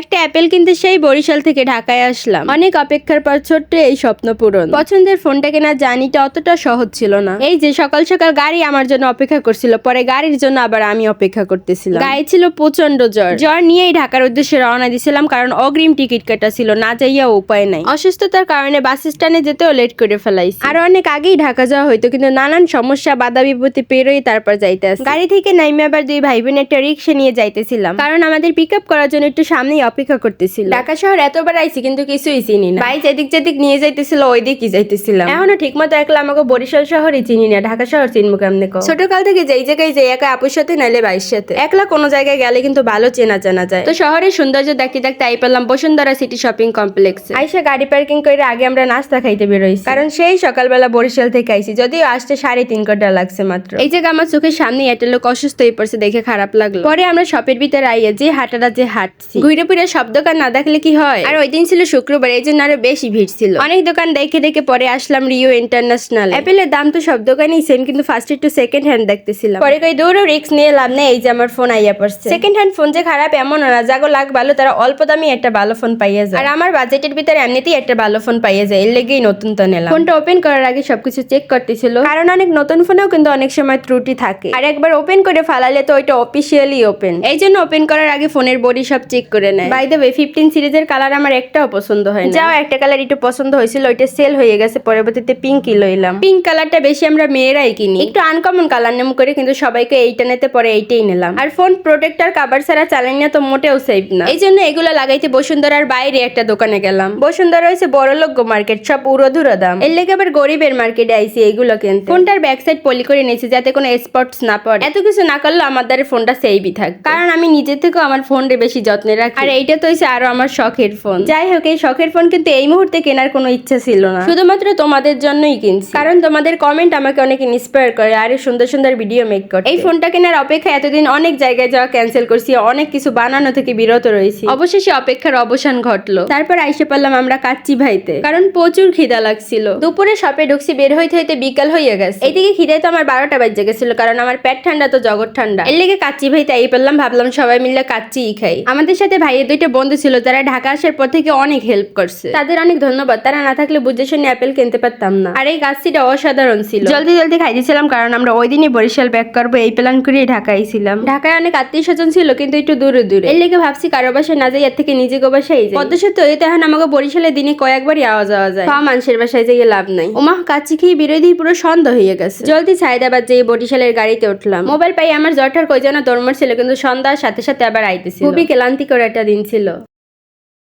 একটা অ্যাপেল কিনতে সেই বরিশাল থেকে ঢাকায় আসলাম। অনেক অপেক্ষার পর ছোট্ট এই স্বপ্ন পূরণ। পছন্দের ফোনটা কেনা জার্নিটা অতটা সহজ ছিল না। এই যে সকাল সকাল গাড়ি আমার জন্য অপেক্ষা করছিল, পরে গাড়ির জন্য আবার আমি অপেক্ষা করতেছিলাম। গায়ে ছিল প্রচণ্ড জ্বর। জ্বর নিয়েই ঢাকার উদ্দেশ্যে রওনা দিছিলাম কারণ অগ্রিম টিকিট কাটা ছিল, না যাইয়া উপায় নাই। অসুস্থতার কারণে বাস স্ট্যান্ডে যেতেও লেট করে ফেলাইছি। আর অনেক আগেই ঢাকা যাওয়া হইতো, কিন্তু নানান সমস্যা বাধা বিপত্তি পেরোই তারপর যাইতে। গাড়ি থেকে নাইমে আবার দুই ভাই বোন একটা রিক্সা নিয়ে যাইতেছিলাম। কারণ আমাদের পিক আপ করার জন্য একটু সামনেই অপেক্ষা করতেছিল। ঢাকা শহর এতবার আইছি, কিন্তু কিছুই চিনি না। ভাই যেদিক যেদিক নিয়ে যাইতেছিল ওই দিকই যাইতেছিলাম। এখনও ঠিক মতো একলা আমাকে বরিশাল শহরই চিনি না, ঢাকা শহর চিনবো কেমনে কও? ছোটকাল থেকে যেই জায়গায় যাই, একা আপুর সাথে নাইলে ভাইয়ের সাথে। একলা কোনো জায়গায় গেলে কিন্তু ভালো চেনা জানা যায়। তো শহরের সৌন্দর্য দেখতে দেখতে আই পেলাম বসুন্ধরা সিটি শপিং কমপ্লেক্সে। আইসা গাড়ি পার্কিং করে আগে আমরা নাস্তা খাইতে বেরোইছি। কারণ সেই সকালবেলা বরিশাল থেকে আইছি, যদিও আসতে সাড়ে তিন ঘণ্টা লাগছে মাত্র। এই জায়গা আমার চোখের সামনে একটা লোক অসুস্থ হয়ে পড়ছে, দেখে খারাপ লাগল। পরে আমরা শপের ভিতরে আইয়া যে হাঁটাটা যে হাঁটছি, ঘুরে ফিরে সব দোকান না দেখলে কি হয়? আর ওই দিন ছিল শুক্রবার, এই জন্য আরও বেশি ভিড় ছিল। অনেক দোকান দেখে দেখে পরে আসলাম রিও ইন্টারন্যাশনাল অ্যাপেলের দাম তো সব দোকানেই সেম কিন্তু ফার্স্ট একটু সেকেন্ড হ্যান্ড দেখতেছিলাম। পরে কই দৌড়ও রিক্স নিয়ে লাভ নেই, এই যে আমার ফোন আইয়া পড়ছে। সেকেন্ড হ্যান্ড ফোন যে খারাপ, এমন না, যাগো লাগ ভালো, তারা অল্প দামি একটা ভালো ফোন পাইয়া যায়। আর আমার বাজেটের ভিতরে এমনিতেই একটা ভালো ফোন পাইয়া যায়, এর লেগেই নতুন তো নিলাম। ফোনটা ওপেন করার আগে সবকিছু চেক করতেছিল। কারণ অনেক নতুন ফোনেও কিন্তু অনেক সময় ত্রুটি থাকে। আর একবার ওপেন করে ফালালে তো ওইটা অফিসিয়ালি ওপেন এই জন্য ওপেন করার আগে ফোনের বডি সব চেক করে নেয়। বাই দ্য ওয়ে ফিফটিন সিরিজের কালার আমার একটাও পছন্দ হয় না। যাও একটা কালার একটু পছন্দ হয়েছিল ওইটা সেল হয়ে গেছে পরবর্তীতে পিঙ্কই লইলাম। পিঙ্ক কালারটা বেশি আমরা মেয়েরাই কিনি। একটু আনকমন কালার নেম করে কিন্তু সবাইকে এইটা নিতে পরে এইটাই নিলাম। আর ফোন প্রোটেক্টর কাভার ছাড়া না তো মোটেও সেফ না। এই জন্য এগুলো লাগাইতে বসুন্ধরার বাইরে একটা দোকানে গেলাম। বসুন্ধরা হয়েছে বড় লোক মার্কেট সব উড়োধুরো দাম। এর লেগে আবার গরিবের মার্কেটে আইসি এইগুলো কিনতে। ফোনটার ব্যাক সাইড পলি করে নিয়েছি যাতে কোনো স্পটস না পড়ে। এত কিছু না করলে আমার দ্বারা ফোনটা সেভই থাক কারণ আমি নিজে থেকেও আমার ফোনটা বেশি যত্নে রাখি। আর এইটা তো হয়েছে আরও আমার শখের ফোন। যাই হোক, এই শখের ফোন কিন্তু এই মুহূর্তে কেনার কোনো ইচ্ছা ছিল না। শুধুমাত্র তোমাদের জন্যই কিনছি। কারণ তোমাদের কমেন্ট আমাকে অনেক ইন্সপায়ার করে আর সুন্দর সুন্দর ভিডিও মেক করে এই ফোনটা কেনার অপেক্ষা এতদিন অনেক জায়গায় যাওয়া ক্যান্সেল করছি, অনেক কিছু বানানো থেকে বিরত রয়েছি। অবশেষে অপেক্ষার অবসান ঘটলো। তারপর আইসে পারলাম আমরা কাচ্চি ভাইতে। কারণ প্রচুর খিদা লাগছিল। দুপুরে শপে ঢুকছি, বের হইতে হইতে বিকাল হয়ে গেছে। এইদিকে খিদায় তো আমার বারোটা বাজে গেছিল, কারণ আমার পেট ঠান্ডা তো জগৎ ঠান্ডা। এর লেগে কাচ্চি ভাইতে তাই পেলাম ভাবলাম সবাই মিলে কাচ্চিই খাই। আমাদের সাথে ভাইয়ের দুইটা বন্ধু ছিল যারা ঢাকা আসার পর থেকে অনেক হেল্প করছে। তাদের অনেক ধন্যবাদ। তারা না থাকলে বুঝে শুনে অ্যাপেল কিনতে পারতাম না। আর এই কাচ্চিটা অসাধারণ ছিল। জলদি জলদি খাই দিয়েছিলাম কারণ আমরা ওই দিনই বরিশাল ব্যাক করব। এই প্ল্যান করে ঢাকায় ছিলাম। ঢাকায় অনেক আত্মীয় স্বজন ছিল কিন্তু একটু দূরে দূরে। এর লেগে ভাবছি কারও বাসায় না যাই এর থেকে নিজে গো বাসায় যাই। পদ্ম সত্য হইতে এখন আমাকে বরিশালে দিনে কয়েকবারই আওয়া যাওয়া যায়। পা মানুষের বাসায় যাইয়ে লাভ নাই। ওমা কাচ্চি খেয়ে বিরোধী পুরো সন্দেহ হয়ে গেছে। জলদি ছাইদাবাদ যেয়ে বরিশালের গাড়িতে উঠলাম। মোবাইল পাই আমার জ্বরটার কই যেন দরমর ছিল কিন্তু সন্ধ্যার সাথে সাথে আবার আইতেছিল। খুবই ক্লান্তিকর একটা দিন ছিল।